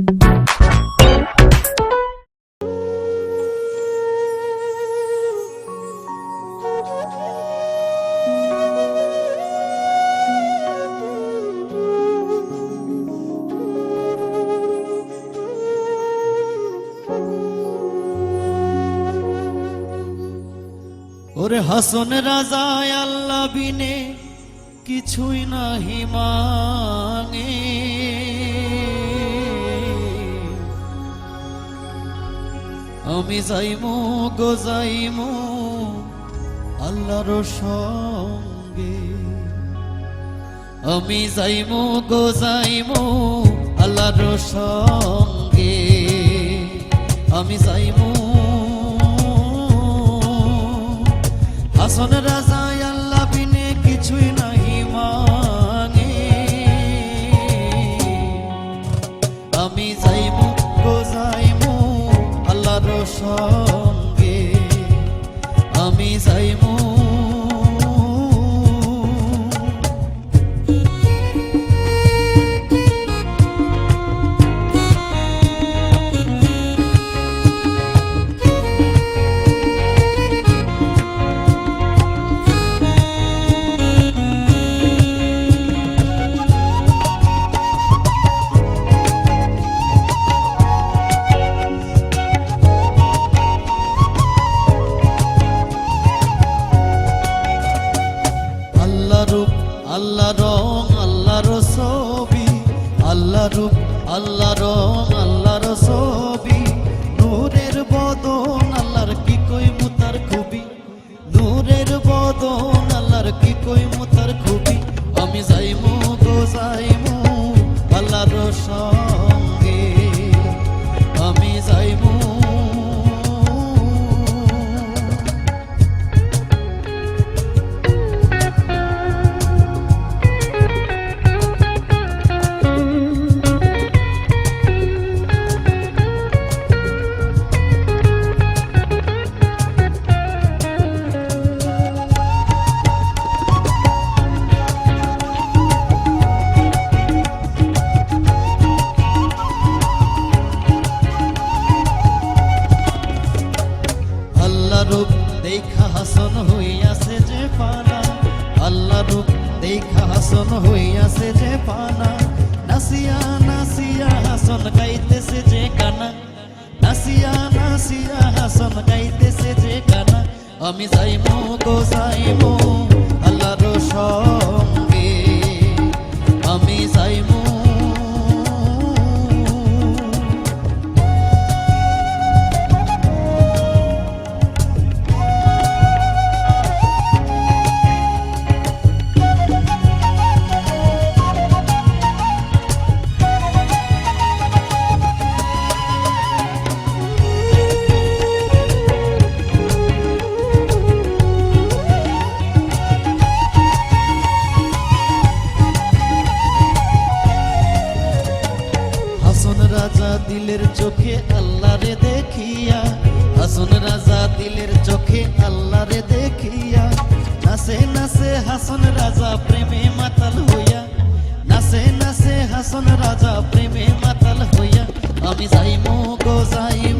ওরে হাসন রাজায় আল্লাহ বিনে কিছুই নাহি মাঙে। আমি যাইমু গো যাইমু আল্লাহর সঙ্গে। আমি যাইমু গো যাইমু আল্লাহর সঙ্গে। আমি যাইমু হাসন রাজায় আল্লাহ বিনে কিছুই সঙ্গে আমি যাইমু রূপ আল্লাহ রং, আল্লাহর ছবি। আল্লাহ রূপ আল্লাহ রং, আল্লাহর ছবি। নূরের বদন, আল্লাহর কি কই মুতার খুবই নূরের বদন, আল্লাহর কি কই মুতার খুবই আমি যাইমু গো যাইমু, আল্লাহর সঙ্গে হাসন হইয়াছে যে পানা। আল্লাহ রূপ দেখা হাসন হইয়াছে যে পানা। নাসিয়া নাসিয়া হাসন গাইতেছে যে কানা। নাসিয়া নাসিয়া হাসন গাইতেছে যে কানা। আমি যাইমো গো, যাইমো। আল্লাহর সঙ্গে দিলের চোখে আল্লাহরে দেখিয়া। হাসন রাজা দিলের চোখে আল্লাহরে দেখিয়া। নাচে নাচে হাসন রাজা প্রেমে মাতাল হইয়া। নাচে নাচে হাসন রাজা প্রেমে মাতাল হইয়া। আমি যাইমু গো, যাইমু